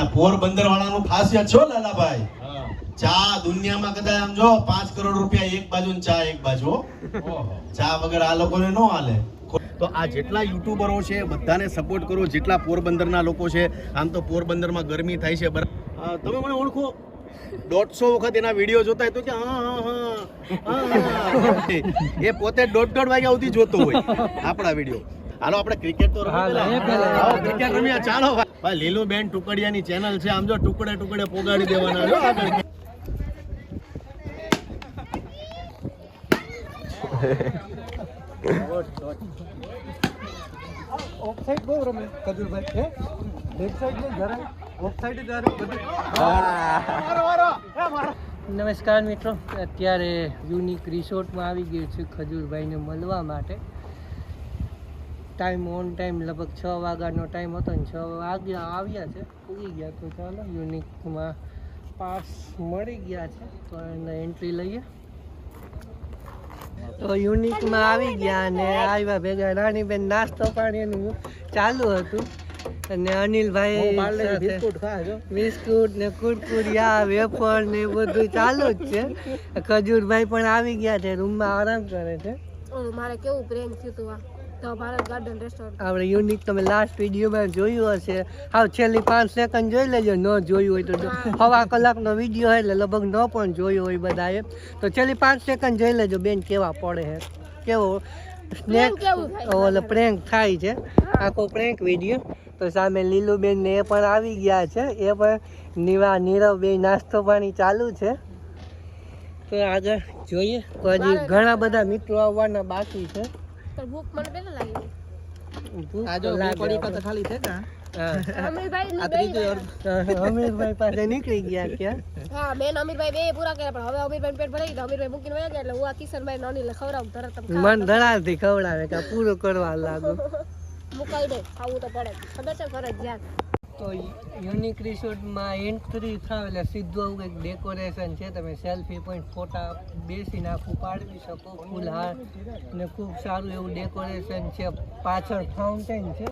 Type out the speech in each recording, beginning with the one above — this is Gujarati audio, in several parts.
અને પોરબંદર વાળાનું ખાસિયત છો લાલાભાઈ. ચા દુનિયામાં કદાચ આમ જો પાંચ કરોડ રૂપિયા એક બાજુ ને ચા એક બાજુ ચા વગર આ લોકોને ન હાલે. તો આ જેટલા યુટ્યુબરો છે બધાને સપોર્ટ કરો જેટલા પોરબંદરના લોકો છે આમ તો પોરબંદરમાં ગરમી થાય છે તમે મને ઓળખો. દોઢસો વખત એના વીડિયો જોતા હોય તો કે હા હા હા, હા એ પોતે દોઢ દોઢ વાગ્યા સુધી જોતો હોય આપણા વીડિયો. હાલો આપણે ક્રિકેટ તો રમી ક્રિકેટ રમ્યા ચાલો ભાઈ લીલું લીલુબેન ટુકડિયાની ચેનલ છે. આમ જો ટુકડે ટુકડે પોગાડી દેવાના. જો આગળ ઓફસાઈડ બહુ રમે કદુરભાઈ હે? લેફ્ટ સાઈડ ને જરા ઓફસાઈડ જ હારે બધું નમસ્કાર મિત્રો. અત્યારે યુનિક રિસોર્ટમાં આવી ગયું છે ખજૂરભાઈને મળવા માટે. ટાઈમ ઓન ટાઈમ લગભગ છ વાગ્યાનો ટાઈમ હતો ને છ વાગ્યા આવ્યા છે પૂરી ગયા તો ચાલો યુનિકમાં પાસ મળી ગયા છે તો એને એન્ટ્રી લઈએ. તો યુનિકમાં આવી ગયા અને આવ્યા ભેગા. રાણીબેન નાસ્તો પાણીનું ચાલુ હતું. અને અનિલભાઈ બિસ્કુટ બિસ્કુટ ને કુરકુરિયા વેફર ને એ બધું ચાલુ જ છે. ખજૂરભાઈ પણ આવી ગયા છે રૂમમાં આરામ કરે છે. મારે કેવું પ્રેમ થયું હતું આ? તો ભારત ગાર્ડન રેસ્ટોરન્ટ આપણે યુનિક તમે લાસ્ટ વિડીયોમાં જોયું હશે. હા છેલ્લી પાંચ સેકન્ડ જોઈ લેજો ન જોયું હોય તો સવા કલાકનો વીડિયો હોય એટલે લગભગ ન પણ જોયું હોય બધાએ. તો છેલ્લી પાંચ સેકન્ડ જોઈ લેજો બેન કેવા પડે છે કેવો? સ્નેક? ઓલો પ્રેન્ક થાય છે. આખો પ્રેન્ક વીડિયો તો સામે લીલુબેન ને એ પણ આવી ગયા છે. એ પણ નીવા નીરવ બે નાસ્તો પાણી ચાલુ છે. તો આગળ જોઈએ. તો હજી ઘણા બધા મિત્રો આવવાના બાકી છે. તો ભૂખ મને પહેલા લાગી ભૂખ આજો તો બે લાગે પડીકા તો આપણે. ખાલી છે ને અમીરભાઈ આ ત્રીજું અર્ધ. અમીરભાઈ પાસે નીકળી ગયા ક્યાં હા બેન અમીરભાઈ બે પૂરા કર્યા પણ હવે અમીરભાઈ પેટ ભરાઈ ગયું અમીરભાઈ મૂકીને વયા ગયા એટલે હું આ કિશનભાઈ નાની ખવડાવું તરત મન ખવડાવે કે પૂરું કરવા લાગુ મુકાઈ દે ખાવું તો પડે. ખબર છે ફરજિયાત તો યુનિક રિસોર્ટમાં એન્ટ્રી એટલે સીધું આવું કંઈક ડેકોરેશન છે. તમે સેલ્ફી પોઈન્ટ ફોટા બેસીને આખું પાડવી શકો ફૂલહાર ને ખૂબ સારું એવું ડેકોરેશન છે. પાછળ ફાઉન્ટેન છે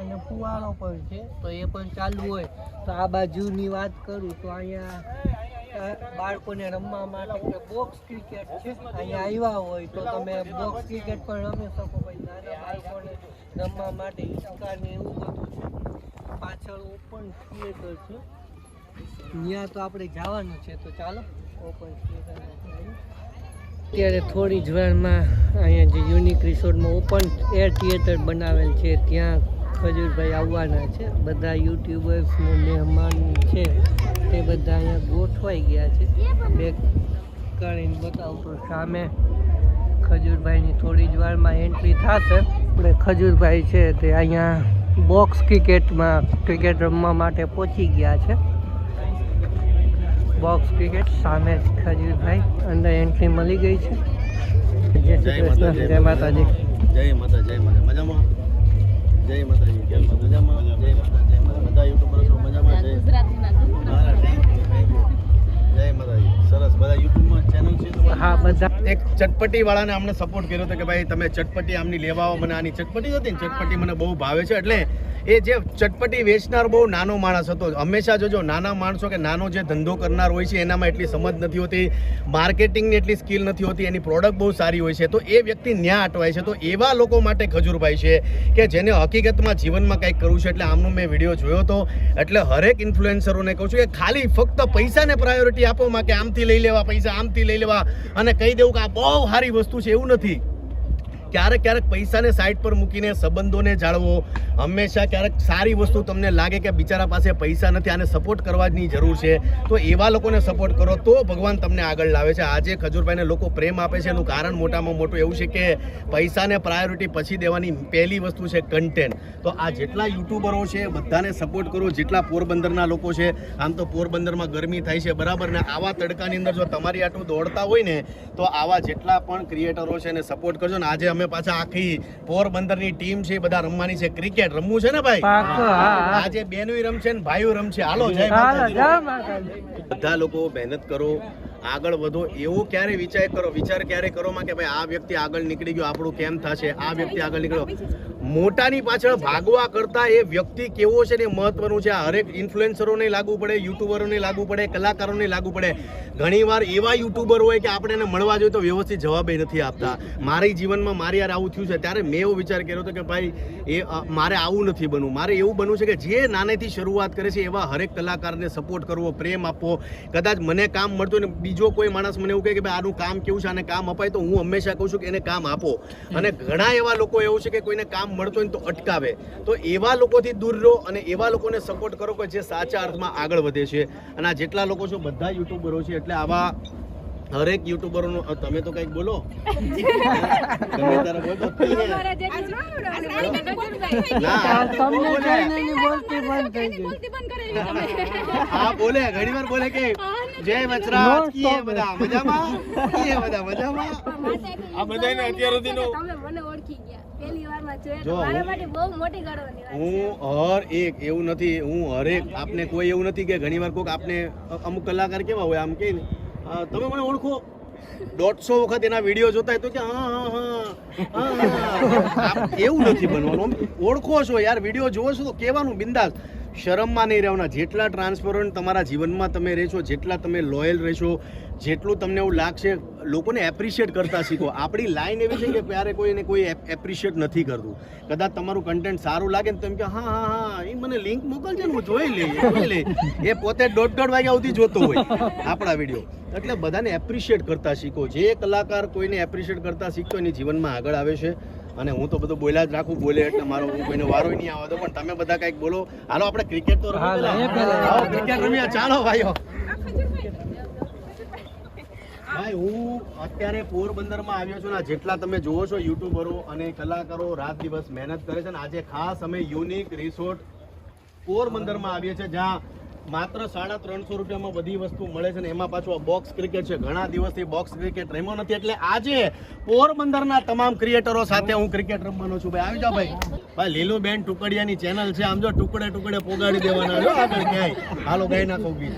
અને ફુવારો પણ છે. તો એ પણ ચાલુ હોય. તો આ બાજુની વાત કરું તો અહીંયા બાળકોને રમવા માટે બોક્સ ક્રિકેટ છે. અહીંયા આવ્યા હોય તો તમે બોક્સ ક્રિકેટ પણ રમી શકો. પછી નાના બાળકોને રમવા માટે હિંચકા એવું બધું પાછળ ઓપન થિયેટર છે. ત્યાં તો આપણે જવાનું છે, તો ચાલો. ઓપન થિયેટર અત્યારે થોડી જ વારમાં અહીંયા જે યુનિક રિસોર્ટમાં ઓપન એર થિયેટર બનાવેલ છે, ત્યાં ખજૂરભાઈ આવવાના છે. બધા યુટ્યુબર્સને મહેમાન છે, તે બધા અહીંયા ગોઠવાઈ ગયા છે. બે કરીને તો સામે ખજૂરભાઈની થોડી જ વારમાં એન્ટ્રી થશે. આપણે ખજૂરભાઈ છે તે અહીંયા બોક્સ ક્રિકેટમાં ક્રિકેટ રમવા માટે પહોંચી ગયા છે. બોક્સ ક્રિકેટ સામે ખજીરભાઈ અંદર એન્ટ્રી મળી ગઈ છે. જય શ્રી કૃષ્ણ જય માતાજી. જય માતા જય માતા મજામાં? જય માતાજી. કેમ મજામાં? જય માતા જય માતા બધા યુટ્યુબર મજામાં? જય. જય માતાજી સરસ. બધા યુટ્યુબમાં ચેનલ છે હા બધા એક ચટપટી વાળાને અમને સપોર્ટ કર્યો હતો કે ભાઈ તમે ચટપટી આમની લેવા આવો મને આની ચટપટી હતી ને ચટપટી મને બહુ ભાવે છે. એટલે એ જે ચટપટી વેચનાર બહુ નાનો માણસ હતો. હંમેશા જોજો નાના માણસો કે નાનો જે ધંધો કરનાર હોય છે, એનામાં એટલી સમજ નથી હોતી, માર્કેટિંગની એટલી સ્કિલ નથી હોતી, એની પ્રોડક્ટ બહુ સારી હોય છે, તો એ વ્યક્તિ ન્યા અટવાય છે. તો એવા લોકો માટે ખજૂરભાઈ છે કે જેને હકીકતમાં જીવનમાં કંઈક કરવું છે એટલે આમનો મેં વીડિયો જોયો હતો. એટલે હરેક ઇન્ફ્લુએન્સરોને કહું છું કે ખાલી ફક્ત પૈસાને પ્રાયોરિટી આપો માં કે આમથી લઈ લેવા, પૈસા આમથી લઈ લેવા અને કહી દેવું કે આ બહુ સારી વસ્તુ છે, એવું નથી. ક્યારેક ક્યારેક પૈસાને સાઈડ પર મૂકીને સંબંધોને જાળવો. હંમેશા ક્યારેક સારી વસ્તુ તમને લાગે કે બિચારા પાસે પૈસા નથી, આને સપોર્ટ કરવાની જરૂર છે. તો એવા લોકોને સપોર્ટ કરો તો ભગવાન તમને આગળ લાવે છે. આજે ખજૂરભાઈને લોકો પ્રેમ આપે છે. એનું કારણ મોટામાં મોટું એવું છે કે પૈસાને પ્રાયોરિટી પછી દેવાની પહેલી વસ્તુ છે કન્ટેન્ટ તો આ જેટલા યુટ્યુબરો છે, બધાને સપોર્ટ કરો. જેટલા પોરબંદરના લોકો છે, આમ તો પોરબંદરમાં ગરમી થાય છે, બરાબર? ને આવા તડકાની અંદર જો તમારી આટલું દોડતા હોય ને, તો આવા જેટલા પણ ક્રિએટરો છે એને સપોર્ટ કરજો. ને આજે અમે પાછા આખી પોરબંદરની ટીમ છે બધા રમવાની છે. ક્રિકેટ રમવું છે ને ભાઈ? પાકો હા હા. આજે બેનોય રમશે ને ભાઈઓ રમશે. હાલો જય હાલો માતાજી. જય માતાજી. બધા લોકો મહેનત કરો આગળ વધો એવું ક્યારે વિચાર કરો? વિચાર ક્યારે કરો માં કે ભાઈ આ વ્યક્તિ આગળ નીકળી ગયો આપણું કેમ થશે? આ વ્યક્તિ આગળ નીકળ્યો. મોટાની પાછળ ભાગવા કરતા એ વ્યક્તિ કેવો છે ને મહત્વનું છે. આ હરેક ઇન્ફ્લુએન્સરોને લાગુ પડે યુટ્યુબરોને લાગુ પડે કલાકારોને લાગુ પડે. ઘણીવાર એવા યુટ્યુબર હોય કે આપણે એને મળવા જોઈએ તો વ્યવસ્થિત જવાબ નથી આપતા. મારી જીવનમાં મારી યાર આવું થયું છે ત્યારે મેં એવો વિચાર કર્યો હતો કે ભાઈ એ મારે આવું નથી બનવું. મારે એવું બનવું છે કે જે નાનેથી શરૂઆત કરે છે એવા હરેક કલાકારને સપોર્ટ કરવો પ્રેમ આપવો. કદાચ મને કામ મળતું હોય ને બીજો કોઈ માણસ મને એવું કહે કે ભાઈ આનું કામ કેવું છે? આને કામ અપાય. તો હું હંમેશા કહું છું કે એને કામ આપો. અને ઘણા એવા લોકો એવું છે કે કોઈને કામ મળતું હોય ને તો અટકાવે. તો એવા લોકોથી દૂર રહો અને એવા લોકોને સપોર્ટ કરો કે જે સાચા અર્થમાં આગળ વધે છે. અને આ જેટલા લોકો છો બધા યુટ્યુબરો છે એટલે આવા હરેક યુટ્યુબરોનો તમે તો કંઈક બોલો. હા બોલે. ઘણી વાર બોલે કે જય વચરા બધા મજામાં? બધા મજામાં? આ બધાને અત્યાર સુધીનો તમે મને ઓળખી હું- હર એક એવું નથી હું હરેક આપને કોઈ એવું નથી કે ઘણીવાર કોઈક આપને અમુક કલાકાર કેવા હોય આમ કે તમે મને ઓળખો? દોઢસો વખત એના વીડિયો જોતા તો કે હા હા હા હા, હા. એવું નથી બનવાનું. ઓળખો છો યાર વીડિયો જોવો છો તો કહેવાનું બિંદાસ. શરમમાં નહીં રહેવાના. જેટલા ટ્રાન્સપરન્ટ તમારા જીવનમાં તમે રહેશો, જેટલા તમે લોયલ રહેશો, જેટલું તમને એવું લાગશે, લોકોને એપ્રિશિએટ કરતા શીખો. આપણી લાઈન એવી છે કે ક્યારે કોઈને કોઈ એપ્રિશિએટ નથી કરતું. કદાચ તમારું કન્ટેન્ટ સારું લાગે ને તમે કે, હા હા હા, એ મને લિંક મોકલજે ને હું જોઈ લઈ જોઈ લઈ. એ પોતે દોઢ દોઢ વાગ્યા સુધી જોતો હોય આપણા વીડિયો એટલે બધાને એપ્રિશિએટ કરતા શીખો. જે કલાકાર કોઈને એપ્રિશિએટ કરતા શીખતો એની જીવનમાં આગળ આવે છે. અને હું તો બધું બોલ્યા જ રાખું બોલે એટલે મારો હું કોઈને વારો નહીં આવવા દો પણ તમે બધા કંઈક બોલો. હાલો આપણે ક્રિકેટ તો ક્રિકેટ રમ્યા ચાલો ભાઈઓ. ભાઈ હું અત્યારે પોરબંદરમાં આવ્યો છું ને જેટલા તમે જુઓ છો યુટ્યુબરો અને કલાકારો રાત દિવસ મહેનત કરે છે ને આજે ખાસ અમે યુનિક રિસોર્ટ પોરબંદરમાં આવીએ છીએ જ્યાં માત્ર સાડા ત્રણસો રૂપિયામાં બધી વસ્તુ મળે છે ને એમાં પાછું આ બોક્સ ક્રિકેટ છે. ઘણા દિવસથી બોક્સ ક્રિકેટ રમ્યો નથી. એટલે આજે પોરબંદરના તમામ ક્રિએટરો સાથે હું ક્રિકેટ રમવાનો છું. ભાઈ, આવી જાઓ ભાઈ. ભાઈ, લીલુબેન ટુકડિયાની ચેનલ છે. આમ જો ટુકડે ટુકડે પોગાડી દેવાના જો આગળ ક્યાંય. હાલો, ગાઈ નાખો બી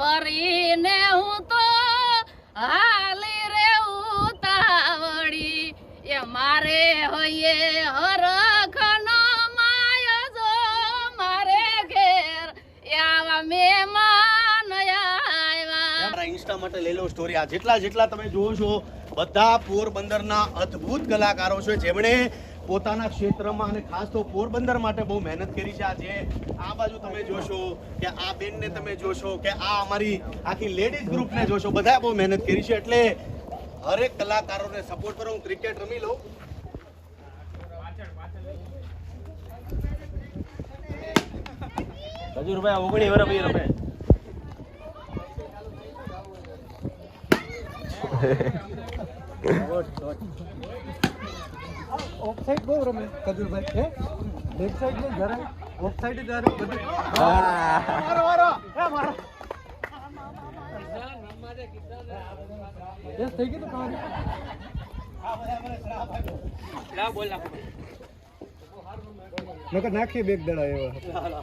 ભરીને હું તો હાલી રે ઉતાવળી. એ મારે હોઈએ હરખનો આવા મહેમાન માટે લઈ લો સ્ટોરી આ જેટલા જેટલા તમે જુઓ બધા પોરબંદરના અદ્ભુત કલાકારો છે. જેમણે પોતાના ક્ષેત્રમાં અને ખાસ તો પોરબંદર માટે બહુ મહેનત કરી છે. આજે આ બાજુ તમે જોશો કે આ બેનને તમે જોશો કે આ અમારી આખી લેડીઝ ગ્રુપને જોશો. બધા બહુ મહેનત કરી છે. એટલે હરેક કલાકારોને સપોર્ટ કરો. હું ક્રિકેટ રમી લઉં. ખજૂરભાઈ ઓગણી વર્ષ ભાઈ રમે ઓફ સાઈડ બહુ રમે કદુરભાઈ હે? બેક સાઈડ ને જરાય ઓફ સાઈડ બધું વારો, વારો. એ મારો. એ થઈ ગયું તમારે નકર નાખીએ બેગ દડા એવા.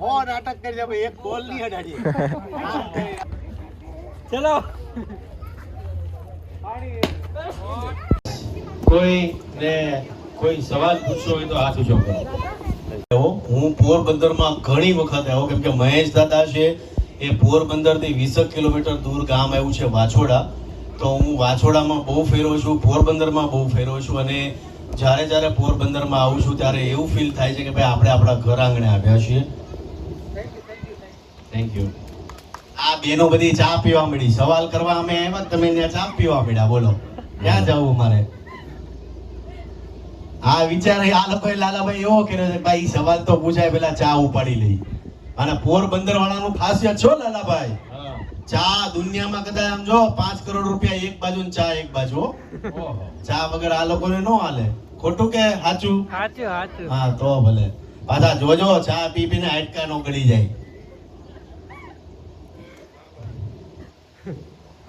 હો નાટક કરી દે ભાઈ એક બોલ નહીં હડાડી ચલો. કોઈ ને કોઈ સવાલ પૂછવો હોય તો હાથ ઊંચો કરો. હું પોરબંદરમાં ઘણી વખત આવ્યો કેમ કે મહેશ દાદા છે એ પોરબંદરથી વીસેક કિલોમીટર દૂર ગામ આવ્યું છે વાછોડા. તો હું વાછોડામાં બહુ ફેરો છું પોરબંદરમાં બહુ ફેરો છું અને જ્યારે જ્યારે પોરબંદરમાં આવું છું ત્યારે એવું ફીલ થાય છે કે ભાઈ આપણે આપણા ઘર આંગણે આવ્યા છીએ. થેન્ક યુ આ બેનો બધી ચા પીવા મળી. સવાલ કરવા અમે આવ્યા તમે ત્યાં ચા પીવા મળ્યા. બોલો. ક્યાં જવું મારે? આ વિચાર આ લોકો લાલાભાઈ એવો કર્યો છે ભાઈ સવાલ તો પૂછાય પેલા ચા ઉપાડી લઈ. અને પોરબંદર વાળાનું ખાસિયત છો લાલાભાઈ? ચા દુનિયામાં કદાચ આમ જો પાંચ કરોડ રૂપિયા એક બાજુ ને ચા એક બાજુ ચા વગર આ લોકોને નો હાલે. ખોટું કે સાચું? સાચું સાચું. હા તો ભલે. પાછા જોજો ચા પી પીને હાડકા નો ગળી જાય.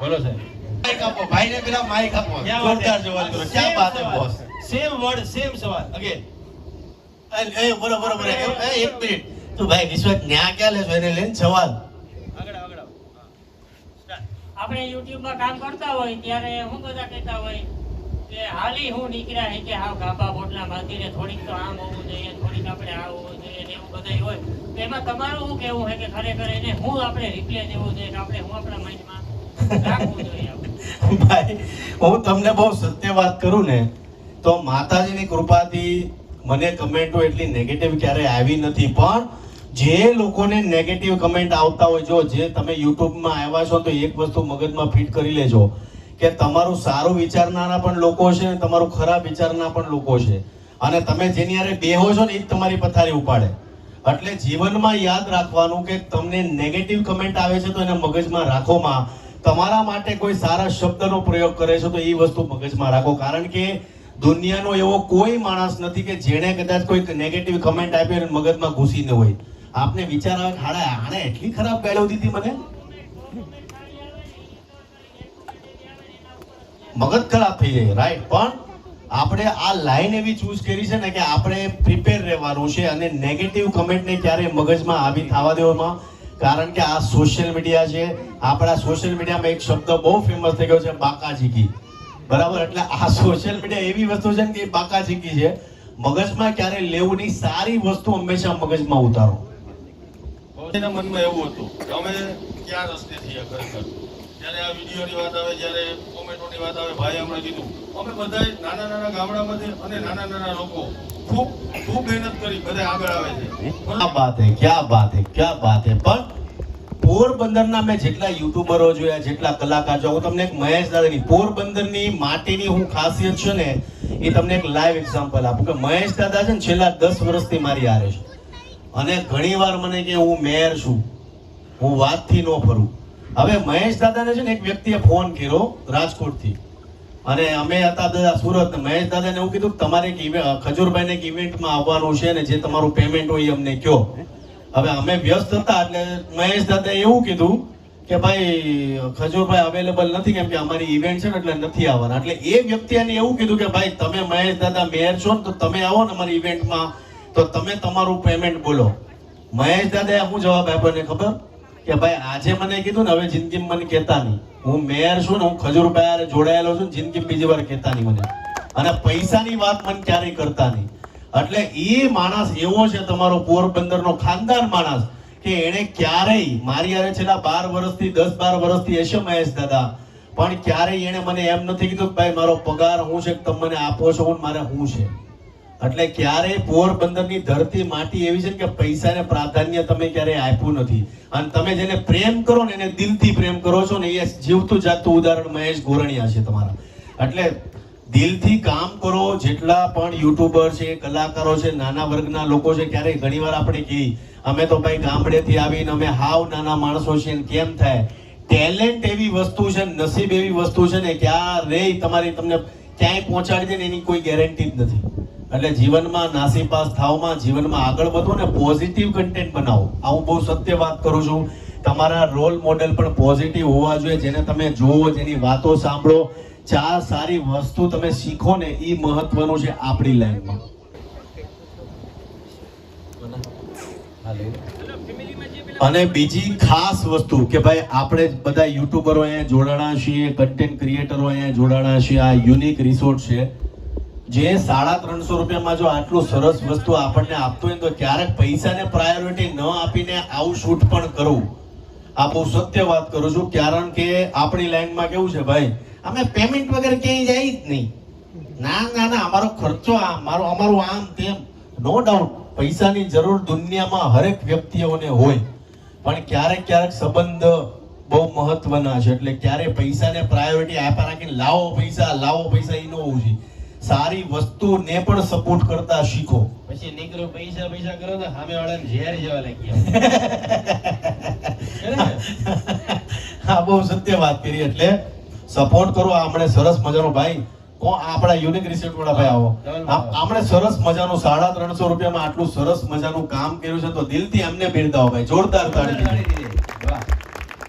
બોલો સાહેબ. માઈક આપો ભાઈને પેલા માઈક આપો. ક્યાં જોરદાર? જવાબ કરો ક્યાં વાત હે બોસ સેમ વર્ડ સેમ સવાલ. અગેન એ બોલો બોલો બોલો એક મિનિટ તું ભાઈ રિશ્વત ન્યા ક્યાં લેશો? એને લઈને સવાલ. આપણે YouTube યુટ્યુબમાં કામ કરતા હોય ત્યારે હું બધા કહેતા હોય કે હાલી હું નીકળ્યા હે કે આ ગાભા બોટલા માંગીને થોડીક તો આમ હોવું જોઈએ થોડીક આપણે આ હોવું જોઈએ ને એવું બધા હોય. તો એમાં તમારું શું કેવું છે કે ખરેખર એને હું આપણે રિપ્લે દેવું જોઈએ કે આપણે હું આપણા માઇન્ડમાં ભાઈ, હું તમને બહુ સત્ય વાત કરું ને, તો માતાજીની કૃપાથી મને કમેન્ટો એટલી નેગેટિવ ક્યારે આવી નથી. પણ જે લોકોને નેગેટિવ કમેન્ટ આવતા હોય, જો જે તમે યુટ્યુબમાં આવ્યા છો, તો એક વસ્તુ મગજમાં ફિટ કરી લેજો કે તમારું સારું વિચારનારા પણ લોકો છે અને તમારું ખરાબ વિચારનારા પણ લોકો છે. અને તમે જેની હારે બેહો છો ને એ જ તમારી પથારી ઉપાડે. એટલે જીવનમાં યાદ રાખવાનું કે તમને નેગેટિવ કમેન્ટ આવે છે, તો એને મગજમાં રાખોમાં તમારા માટે કોઈ સારા શબ્દનો પ્રયોગ કરે છે તો એ વસ્તુ મગજમાં રાખો. કારણ કે દુનિયાનો એવો કોઈ માણસ નથી કે જેણે કદાચ કોઈ નેગેટિવ કમેન્ટ આપી અને મગજમાં ઘૂસી ન હોય. આપને વિચાર આવે કે હાડા એટલી ખરાબ ગાળો દીધી મને? મગજ ખરાબ થઈ જાય રાઈટ પણ આપણે આ લાઈન એવી ચૂઝ કરી છે ને કે આપણે પ્રિપેર રહેવાનું છે અને નેગેટિવ કમેન્ટને ક્યારે મગજમાં આવી થવા દેવામાં કારણ કે આ સોશિયલ મીડિયા છે, આપણા સોશિયલ મીડિયામાં એક શબ્દ બહુ ફેમસ થઈ ગયો છે, બાકાજીકી. બરાબર? એટલે આ સોશિયલ મીડિયા એવી વસ્તુ છે કે બાકાજીકી છે. મગજમાં ક્યારે લેવું નહીં સારી વસ્તુ હંમેશા મગજમાં ઉતારો. એના મનમાં એવું હતું કે અમે ક્યાં રસ્તે છીએ ખરેખર જ્યારે આ વિડીયોની વાત આવે, જ્યારે કોમેન્ટોની વાત આવે, ભાઈ હમણાં કીધું, અમે બધા નાના નાના ગામડામાંથી અને નાના નાના લોકો ખૂબ ખૂબ મહેનત કરી બધા આગળ આવે છે. ક્યાં વાત હે, ક્યાં વાત હે, ક્યાં વાત હે? પણ પોરબંદરના મેં જેટલા યુટ્યુબરો જોયા, જેટલા કલાકાર જોયા, હું તમને એક મહેશ દાદાની, પોરબંદરની માટીની હું ખાસિયત છે ને, એ તમને એક લાઈવ એક્ઝામ્પલ આપું કે મહેશ દાદા છે ને, છેલ્લા દસ વર્ષથી મારી હારે છે. અને ઘણીવાર મને કે હું મેયર છું, હું વાતથી ન ફરું. હવે મહેશ દાદાને છે ને એક વ્યક્તિએ ફોન કર્યો રાજકોટથી. અને અમે હતા બધા સુરત. મહેશ દાદાને એવું કીધું તમારે એક ખજૂરભાઈને એક ઇવેન્ટમાં આવવાનું છે ને જે તમારું પેમેન્ટ હોય એ અમને કહો હવે અમે વ્યસ્ત હતા એટલે મહેશ દાદાએ એવું કીધું કે ભાઈ, ખજૂરભાઈ અવેલેબલ નથી કેમ કે અમારી ઇવેન્ટ છે ને એટલે નથી આવવાના. એટલે એ વ્યક્તિએ એવું કીધું કે ભાઈ, તમે મહેશ દાદા મેયર છો ને તો તમે આવો ને અમારી ઇવેન્ટમાં તો તમે તમારું પેમેન્ટ બોલો. મહેશ દાદાએ શું જવાબ આપ્યો ને ખબર? કે ભાઈ, આજે મને કીધું ને, હવે જિંદગી મને કહેતા નહીં. હું મેયર છું ને, હું ખજૂર હારે જોડાયેલો છું જિંદગી બીજી વાર કહેતા નહીં મને. અને પૈસાની વાત મને ક્યારેય કરતા નહીં. એટલે એ માણસ એવો છે, તમારો પોરબંદરનો ખાનદાન માણસ, કે એણે ક્યારેય, મારી હારે છેલ્લા બાર વર્ષથી, દસ બાર વર્ષથી હશે મહેશ દાદા, પણ ક્યારેય એણે મને એમ નથી કીધું કે ભાઈ, મારો પગાર હું છે તમે મને આપો છો મારે હું છે? એટલે ક્યારેય પોરબંદરની ધરતી માટી એવી છે કે પૈસાને પ્રાધાન્ય તમે ક્યારેય આપ્યું નથી. અને તમે જેને પ્રેમ કરો ને એને દિલથી પ્રેમ કરો છો ને એ જીવતું જાતું ઉદાહરણ મહેશ ગોરણિયા છે તમારા. એટલે દિલથી કામ કરો, જેટલા પણ યુટ્યુબર છે, કલાકારો છે, નાના વર્ગના લોકો છે, ક્યારેય ઘણીવાર આપણે કહી અમે તો ભાઈ ગામડેથી આવીને અમે હાવ નાના માણસો છીએ કેમ થાય? ટેલેન્ટ એવી વસ્તુ છે, નસીબ એવી વસ્તુ છે ને ક્યારેય તમારી તમને ક્યાંય પહોંચાડી દે ને એની કોઈ ગેરંટી જ નથી. એટલે જીવનમાં નાસીપાસ થાવમાં જીવનમાં આગળ વધો ને પોઝિટિવ કન્ટેન્ટ બનાવો. આ હું બહુ સત્ય વાત કરું છું. તમારા રોલ મોડેલ પણ પોઝિટિવ હોવા જોઈએ. જેને તમે જુઓ, જેની વાતો સાંભળો, ચાર સારી વસ્તુ તમે શીખો ને એ મહત્વનું છે આપણી લાઈફમાં અને બીજી ખાસ વસ્તુ કે ભાઈ આપણે બધા યુટ્યુબરો અહીંયા જોડાણા છીએ કન્ટેન્ટ ક્રિએટરો અહીંયા જોડાણા છીએ. આ યુનિક રિસોર્ટ છે. જે સાડા ત્રણસો રૂપિયામાં જો આટલું સરસ વસ્તુ આપણને આપતું હોય તો ક્યારેક પૈસાને પ્રાયોરિટી ન આપીને આવું શૂટ પણ કરવું આ બહુ સત્ય વાત કરું છું, કારણ કે આપણી લાઈનમાં કેવું છે ભાઈ, અમે પેમેન્ટ વગર ક્યાંય જાય જ નહીં. ના ના ના, અમારો ખર્ચો આ, મારો, અમારું આમ તેમ. નો ડાઉટ પૈસાની જરૂર દુનિયામાં હરેક વ્યક્તિઓને હોય. પણ ક્યારેક ક્યારેક સંબંધ બહુ મહત્વના છે, એટલે ક્યારે પૈસાને પ્રાયોરિટી આપ્યા રાખીને લાવો પૈસા લાવો પૈસા એ ન હોવું જોઈએ. સારી વસ્તુને પણ સપોર્ટ કરતા શીખો. પછી નીકળો પૈસા પૈસા કરો તો સામે વાળાને ઝેર જવા લાગ્યા. હા બહુ સત્ય વાત કરી એટલે સપોર્ટ કરો આપણે સરસ મજાનો ભાઈ. કોણ આપણા યુનિક રિસેપ્ટ વાળા ભાઈ આવો. આપણે સરસ મજાનું સાડા ત્રણસો રૂપિયામાં આટલું સરસ મજાનું કામ કર્યું છે તો દિલથી એમને બિરદાવો ભાઈ જોરદાર તાળી.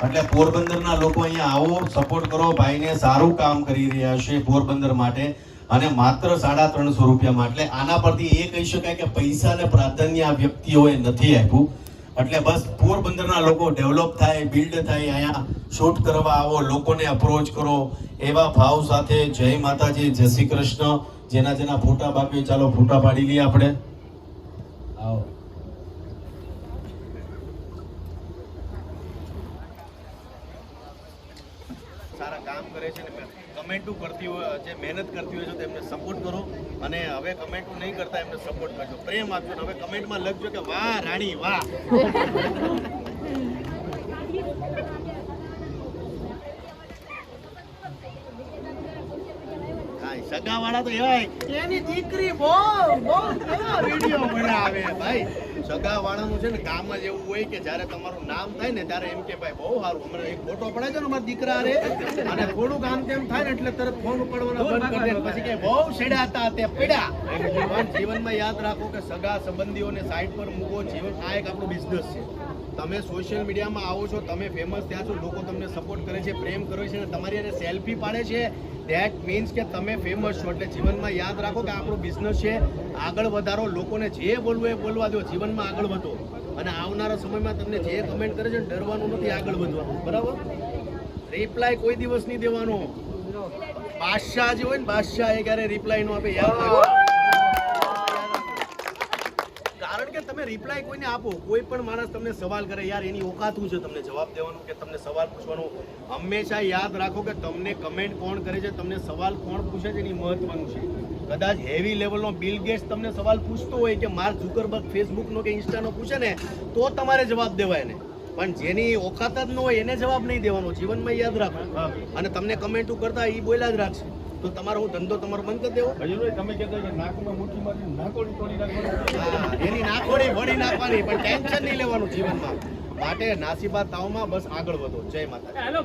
એટલે પોરબંદરના લોકો અહીંયા આવો સપોર્ટ કરો ભાઈને સારું કામ કરી રહ્યા છે પોરબંદર માટે. અને માત્ર સાડા ત્રણસો રૂપિયામાં એટલે આના પરથી એ કહી શકાય કે પૈસાને પ્રાધાન્ય આ વ્યક્તિઓએ નથી આપ્યું. એટલે બસ પોરબંદરના લોકો ડેવલપ થાય, બિલ્ડ થાય, અહીંયા શૂટ કરવા આવો, લોકોને અપ્રોચ કરો. એવા ભાવ સાથે જય માતાજી, જય શ્રી કૃષ્ણ. જેના જેના ફોટા બાકી ચાલો ફોટા પાડી લઈએ આપણે. આવો. સારા કામ કરે છે ને કમેન્ટો કરતી હોય, જે મહેનત કરતી હોય છે, તેમને સપોર્ટ કરો. અને હવે કમેન્ટો નહીં કરતા, એમને સપોર્ટ કરજો. પ્રેમ આપજો હવે કમેન્ટમાં લખજો કે, વાહ, રાણી, વાહ. સગાવાળા તો એવા એની દીકરી બહુ બહુ વીડિયો બનાવે, ભાઈ. સગાવાળાનું છે ને કામ જ હોય કે જ્યારે તમારું નામ થાય ને ત્યારે એમ કે ભાઈ બહુ સારું. હમણાં એક ફોટો પડાય છે ને અમારા દીકરા રે અને થોડુંક આમ તેમ થાય ને એટલે તરત ફોન ઉપાડવાનો બંધ કરી દે. પછી કે બહુ છેડ્યા હતા, તે પડ્યા. જીવનમાં યાદ રાખો કે સગા સંબંધીઓને સાઈડ પર મૂકો. જીવન આ એક આપણો બિઝનેસ છે. તમે સોશિયલ મીડિયામાં આવો છો, તમે ફેમસ થયા છો, લોકો તમને સપોર્ટ કરે છે, પ્રેમ કરે છે અને તમારી અને સેલ્ફી પાડે છે. દેટ મીન્સ કે તમે ફેમસ છો. એટલે જીવનમાં યાદ રાખો કે આપણો બિઝનેસ છે. આગળ વધારો, લોકોને જે બોલવું એ બોલવા દો. જીવનમાં આગળ વધો. અને આવનારા સમયમાં તમને જે કમેન્ટ કરે છે ડરવાનું નથી આગળ વધવાનું. બરાબર? રિપ્લાય કોઈ દિવસ નહીં દેવાનો. બાદશાહ જે હોય ને, બાદશાહ એ ક્યારે રિપ્લાય નો આપે કારણ કે તમે રિપ્લાય કોઈને આપો, કોઈ પણ માણસ તમને સવાલ કરે, યાર, એની ઓકાતું છે તમને જવાબ દેવાનું કે તમને સવાલ પૂછવાનું? હંમેશા યાદ રાખો કે તમને કમેન્ટ કોણ કરે છે, તમને સવાલ કોણ પૂછે છે, એની મહત્વનું છે. કદાચ હેવી લેવલનો બિલ ગેટ્સ તમને સવાલ પૂછતો હોય કે માર્ક ઝુકરબર્ગ ફેસબુકનો કે ઇન્સ્ટાનો પૂછે ને તો તમારે જવાબ દેવાય ને પણ જેની ઓકાત જ ન હોય એને જવાબ નહીં દેવાનો જીવનમાં યાદ રાખો. અને તમને કમેન્ટો કરતા એ બોલ્યા જ રાખશે. તો તમારો હું ધંધો તમારો બંધ કરી દેવો. તમે કહેતા કે નાકમાં મુઠ્ઠી મારી નાકોડી તોડી નાખવાની. હા, એની નાખોડી વળી નાખવાની પણ ટેન્શન નહીં લેવાનું જીવનમાં. માટે નાસીબા તાવમાં બસ આગળ વધો. જય માતા હાલો